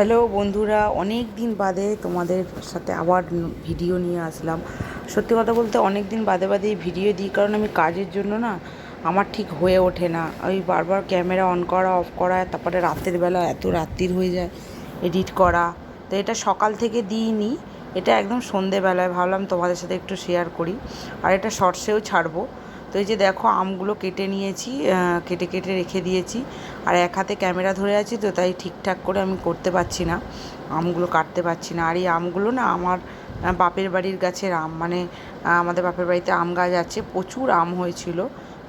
Hello বন্ধুরা অনেক দিন বাদে তোমাদের সাথে আবার ভিডিও নিয়ে আসলাম। সত্যি কথা বলতে অনেক দিন বাদে বাদে এই ভিডিও দিই, কারণ আমি কাজের জন্য না আমার ঠিক হয়ে ওঠে না। ওই বারবার ক্যামেরা অন করা অফ করা, তারপরে রাতের বেলা এত রাত্রির হয়ে যায় এডিট করা। তো এটা সকাল থেকে দিইনি, এটা একদম সন্ধেবেলায়। ভাবলাম তোমাদের সাথে একটু শেয়ার করি। আর এটা শর্টসেও ছাড়বো। তো এই যে দেখো, আমগুলো কেটে নিয়েছি কেটে কেটে রেখে দিয়েছি। আর এক হাতে ক্যামেরা ধরে আছি তো, তাই ঠিকঠাক করে আমি করতে পারছি না, আমগুলো কাটতে পারছি না। আর এই আমগুলো না আমার বাপের বাড়ির গাছের আম মানে আমাদের বাপের বাড়িতে আম গাছ আছে, প্রচুর আম হয়েছিল।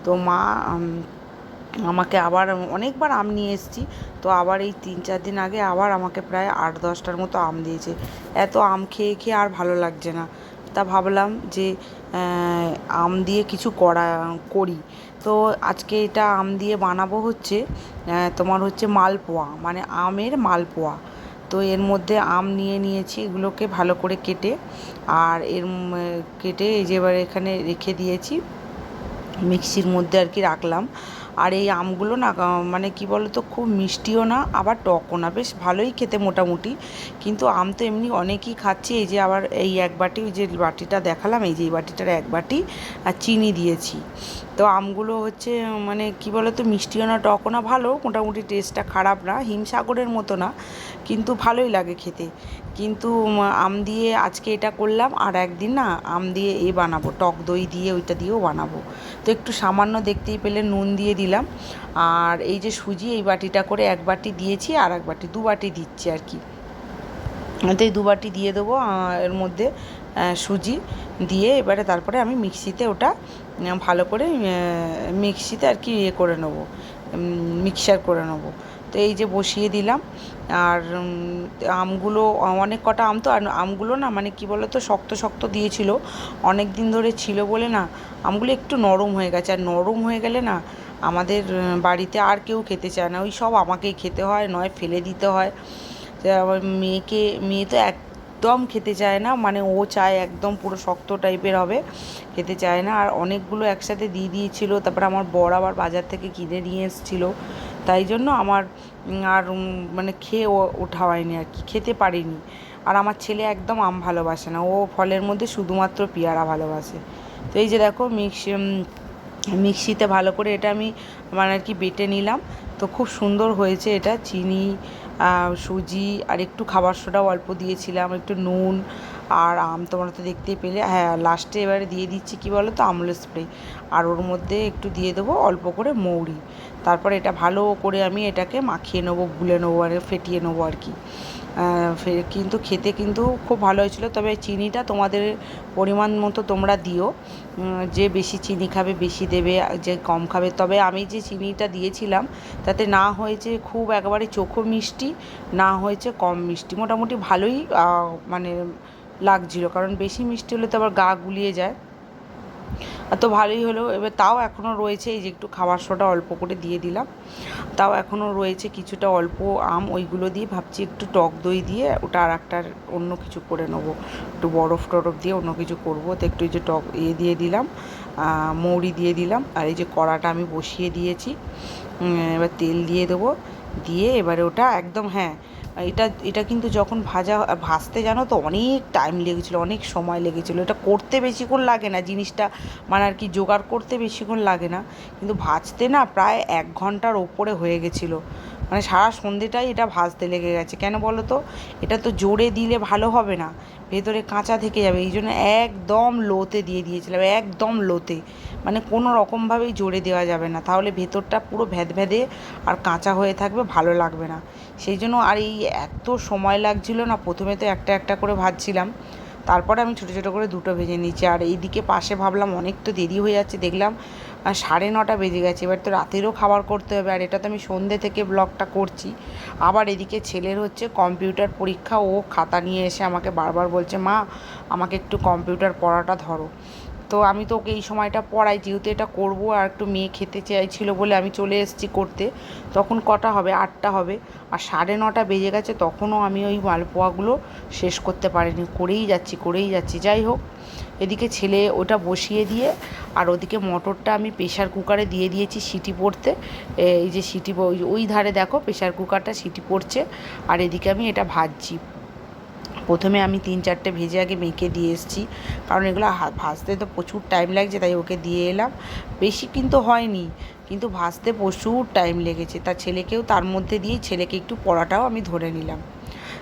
তো মা আমাকে আবার অনেকবার আম নিয়ে এসেছি, তো আবার এই তিন চার দিন আগে আবার আমাকে প্রায় আট দশটার মতো আম দিয়েছে। এত আম খেয়ে খেয়ে আর ভালো লাগছে না। তা ভাবলাম যে আম দিয়ে কিছু করা, করি। তো আজকে এটা আম দিয়ে বানাবো হচ্ছে তোমার হচ্ছে মালপোয়া মানে আমের মালপোয়া। তো এর মধ্যে আম নিয়ে নিয়েছি, এগুলোকে ভালো করে কেটে, আর এর কেটে এই যে এবার এখানে রেখে দিয়েছি, মিক্সির মধ্যে আর কি রাখলাম। আর এই আমগুলো না মানে কি বলতো, খুব মিষ্টিও না, আবার টকও না। বেশ ভালোই খেতে মোটামুটি। কিন্তু আম তো এমনি অনেকই খাচ্ছি। এই যে আবার এই এক বাটি যে বাটিটা দেখালাম, এই যে এই বাটিটার এক বাটি, আর চিনি দিয়েছি। তো আমগুলো হচ্ছে মানে কি বলতো, মিষ্টিও না, টকও না, ভালো, মোটামুটি টেস্টটা খারাপ না, হিমসাগরের মতো না, কিন্তু ভালোই লাগে খেতে। কিন্তু আম দিয়ে আজকে এটা করলাম, আর একদিন না আম দিয়ে এ বানাবো, টক দই দিয়ে ওইটা দিয়েও বানাবো। তো একটু সামান্য দেখতেই পেলে নুন দিয়ে দিলাম। আর এই যে সুজি, এই বাটিটা করে এক বাটি দিয়েছি আর এক বাটি, দু বাটি দিচ্ছি আর কি। তো এই দু বাটি দিয়ে দেবো এর মধ্যে সুজি দিয়ে এবারে তারপরে আমি মিক্সিতে ওটা ভালো করে মিক্সিতে আর কি ইয়ে করে নেব মিক্সার করে নেব। তো এই যে বসিয়ে দিলাম। আর আমগুলো, অনেক কটা আম তো, আর আমগুলো না মানে কি বলো তো শক্ত শক্ত দিয়েছিল, অনেক দিন ধরে ছিল বলে না, আমগুলো একটু নরম হয়ে গেছে। আর নরম হয়ে গেলে না আমাদের বাড়িতে আর কেউ খেতে চায় না। ওই সব আমাকেই খেতে হয়, নয় ফেলে দিতে হয়। আমার মেয়েকে, মেয়ে তো একদম খেতে চায় না মানে ও চায় একদম পুরো শক্ত টাইপের হবে, খেতে চায় না। আর অনেকগুলো একসাথে দিয়ে দিয়েছিল, তারপরে আমার বর আবার বাজার থেকে কিনে নিয়ে এসেছিল। তাই জন্য আমার আর মানে খেয়ে ও- ওঠা হয়নি আর কি, খেতে পারিনি। আর আমার ছেলে একদম আম ভালোবাসে না, ও ফলের মধ্যে শুধুমাত্র পেয়ারা ভালোবাসে। তো এই যে দেখো মিক্সি মিক্সিতে ভালো করে এটা আমি মানে আর কি বেটে নিলাম। তো খুব সুন্দর হয়েছে এটা। চিনি সুজি আর একটু খাবার সোডাও অল্প দিয়েছিলাম, একটু নুন আর আম তোমরা তো দেখতেই পেলে। হ্যাঁ লাস্টে এবারে দিয়ে দিচ্ছি কি বলো তো? আমুল স্প্রে আর ওর মধ্যে একটু দিয়ে দেবো অল্প করে মৌরি। তারপর এটা ভালো করে আমি এটাকে মাখিয়ে নেব, গুলে নেব আর ফেটিয়ে নেব আর কি। কিন্তু খেতে কিন্তু খুব ভালো হয়েছিল। তবে চিনিটা তোমাদের পরিমাণ মতো তোমরা দিও। যে বেশি চিনি খাবে, বেশি দেবে, যে কম খাবে। তবে আমি যে চিনিটা দিয়েছিলাম, তাতে না হয়েছে খুব একেবারে চোখো মিষ্টি, না হয়েছে কম মিষ্টি। মোটামুটি ভালোই মানে লাগছিল। কারণ বেশি মিষ্টি হলে তো আবার গা গুলিয়ে যায়। তো ভালোই হলো এবার তাও এখনও রয়েছে, এই যে একটু খাবার সোডা অল্প করে দিয়ে দিলাম। তাও এখনও রয়েছে কিছুটা অল্প আম, ওইগুলো দিয়ে ভাবছি একটু টক দই দিয়ে ওটা আর একটা অন্য কিছু করে নেব। একটু বরফ টরফ দিয়ে অন্য কিছু করব। তো একটু এই যে টক ইয়ে দিয়ে দিলাম মৌরি দিয়ে দিলাম, আর এই যে কড়াটা আমি বসিয়ে দিয়েছি। এবার তেল দিয়ে দেবো। দিয়ে এবারে ওটা একদম হ্যাঁ এটা এটা কিন্তু যখন ভাজা, ভাজতে জানো তো অনেক টাইম লেগেছিলো, অনেক সময় লেগেছিলো। এটা করতে বেশিক্ষণ লাগে না, জিনিসটা মানে আর কি জোগাড় করতে বেশিক্ষণ লাগে না। কিন্তু ভাজতে না প্রায় এক ঘণ্টার ওপরে হয়ে গেছিল। মানে সারা সন্ধেটাই এটা ভাজতে লেগে গেছে। কেন বলো তো? এটা তো জোরে দিলে ভালো হবে না। ভেতরে কাঁচা থেকে যাবে। এই জন্য একদম লোতে দিয়ে দিয়েছিলাম, একদম লোতে মানে কোনো রকমভাবেই জোরে দেওয়া যাবে না। তাহলে ভেতরটা পুরো ভ্যাদভ্যাদে আর কাঁচা হয়ে থাকবে, ভালো লাগবে না। সেই জন্য আর এই এত সময় লাগছিল না, প্রথমে তো একটা একটা করে ভাজছিলাম। তারপরে আমি ছোটো ছোটো করে দুটো ভেজে নিচ্ছি। আর এইদিকে পাশে ভাবলাম অনেক তো দেরি হয়ে যাচ্ছে, দেখলাম সাড়ে নটা বেজে গেছে। এবার তো রাতেরও খাবার করতে হবে, আর এটা তো আমি সন্ধে থেকে ব্লগটা করছি। আবার এদিকে ছেলের হচ্ছে কম্পিউটার পরীক্ষা, ও খাতা নিয়ে এসে আমাকে বারবার বলছে, মা, আমাকে একটু কম্পিউটার পড়াটা ধরো। তো আমি তো ওকে এই সময়টা পড়াই, যেহেতু এটা করব আর একটু মেয়ে খেতে চাইছিল বলে আমি চলে এসেছি করতে, তখন কটা হবে? আটটা হবে। আর সাড়ে নটা বেজে গেছে, তখনও আমি ওই মালপোয়াগুলো শেষ করতে পারিনি। করেই যাচ্ছি করেই যাচ্ছি। যাই হোক, এদিকে ছেলে ওটা বসিয়ে দিয়ে, আর ওদিকে মটরটা আমি প্রেশার কুকারে দিয়ে দিয়েছি সিটি পড়তে। এই যে সিটি ওই- ধারে দেখো প্রেশার কুকারটা সিটি পড়ছে। আর এদিকে আমি এটা ভাজছি। প্রথমে আমি তিন চারটে ভেজে আগে মেখে দিয়ে এসেছি। কারণ এগুলো ভাজতে তো প্রচুর টাইম লাগছে, তাই ওকে দিয়ে এলাম। বেশি কিন্তু হয়নি, কিন্তু ভাজতে প্রচুর টাইম লেগেছে। তার ছেলেকেও তার মধ্যে দিয়ে ছেলেকে একটু পড়াটাও আমি ধরে নিলাম।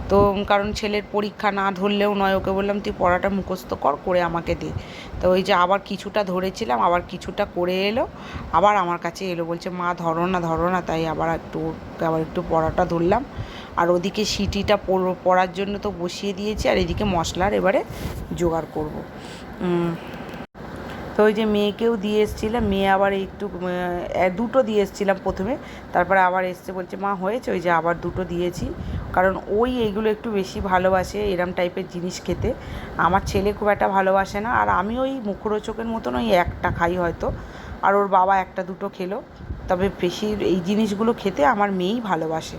তো, কারণ ছেলের পরীক্ষা না ধরলেও নয়, ওকে বললাম, তুই পড়াটা মুখস্থ কর, করে আমাকে দে। তো ওই যে আবার কিছুটা ধরেছিলাম, আবার কিছুটা করে এলো, আবার আমার কাছে এলো, বলছে, মা, ধরো না ধরো না। তাই আবার একটু আবার একটু পড়াটা ধরলাম। আর ওদিকে সিটিটা পড়- পড়ার জন্য তো বসিয়ে দিয়েছি, আর এদিকে মশলার এবারে জোগাড় করব। তো ওই যে মেয়েকেও দিয়ে এসেছিলাম, মেয়ে আবার একটু দুটো দিয়ে এসেছিলাম প্রথমে, তারপরে আবার এসছে, বলছে, মা, হয়েছে ওই যে আবার দুটো দিয়েছি। কারণ ওই এইগুলো একটু বেশি ভালোবাসে, এরম টাইপের জিনিস খেতে। আমার ছেলে খুব একটা ভালোবাসে না, আর আমি ওই মুখরোচকের মতন ওই একটা খাই হয়তো, আর ওর বাবা একটা দুটো খেলো। তবে বেশি এই জিনিসগুলো খেতে আমার মেয়েই ভালোবাসে।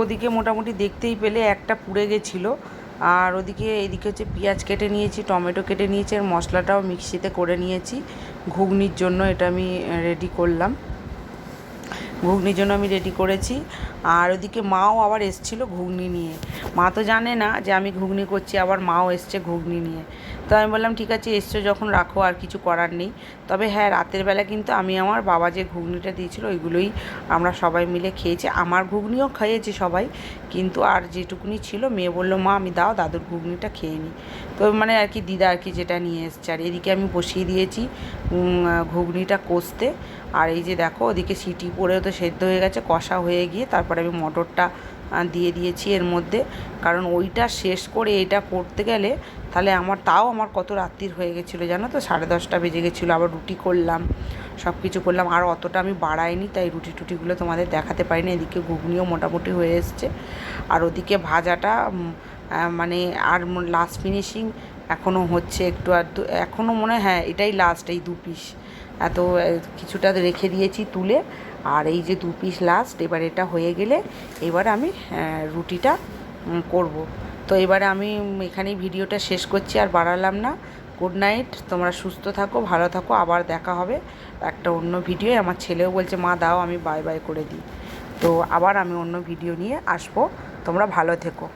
ওদিকে মোটামুটি দেখতেই পেলে, একটা পুড়ে গেছিল। আর ওদিকে এদিকে হচ্ছে পেঁয়াজ কেটে নিয়েছি, টমেটো কেটে নিয়েছি, আর মশলাটাও মিক্সিতে করে নিয়েছি। ঘুগনির জন্য এটা আমি রেডি করলাম। ঘুগনির জন্য আমি রেডি করেছি। আর ওদিকে মাও আবার এসছিল ঘুগনি নিয়ে। মা তো জানে না যে আমি ঘুগনি করছি, আবার মাও এসছে ঘুগনি নিয়ে। তো আমি বললাম, ঠিক আছে, এসছো যখন, রাখো, আর কিছু করার নেই। তবে হ্যাঁ রাতের বেলা কিন্তু আমি আমার বাবা যে ঘুগনিটা দিয়েছিল, ওইগুলোই আমরা সবাই মিলে খেয়েছি। আমার ঘুগনিও খেয়েছি সবাই, কিন্তু আর যেটুকুনি ছিল, মেয়ে বলল, মা, আমি দাও, দাদুর ঘুগনিটা খেয়ে নিই তো মানে আর কি দিদা আর কি যেটা নিয়ে এসছে। আর এদিকে আমি বসিয়ে দিয়েছি ঘুগনিটা কষতে। আর এই যে দেখো, ওদিকে সিটি পড়েও তো সেদ্ধ হয়ে গেছে, কষা হয়ে গিয়ে তারপরে আমি মটরটা দিয়ে দিয়েছি এর মধ্যে। কারণ ওইটা শেষ করে এটা করতে গেলে তাহলে আমার, তাও আমার কত রাত্রির হয়ে গেছিল জানো তো? সাড়ে দশটা বেজে গেছিল, আবার রুটি করলাম সব কিছু করলাম। আর অতটা আমি বাড়াইনি, তাই রুটি টুটিগুলো তোমাদের দেখাতে পারিনি। এদিকে ঘুগনিও মোটামুটি হয়ে এসছে। আর ওদিকে ভাজাটা মানে আর লাস্ট ফিনিশিং এখনও হচ্ছে একটু আর এখনও মনে হয় হ্যাঁ এটাই লাস্ট এই দু পিস এত কিছুটা রেখে দিয়েছি তুলে। আর এই যে দু পিস লাস্ট এবার এটা হয়ে গেলে এবার আমি রুটিটা করব। তো এবারে আমি এখানেই ভিডিওটা শেষ করছি, আর বাড়ালাম না। গুড নাইট তোমরা সুস্থ থাকো, ভালো থাকো, আবার দেখা হবে একটা অন্য ভিডিও। আমার ছেলেও বলছে, মা, দাও, আমি বাই বাই করে দিই। তো আবার আমি অন্য ভিডিও নিয়ে আসব। তোমরা ভালো থেকো।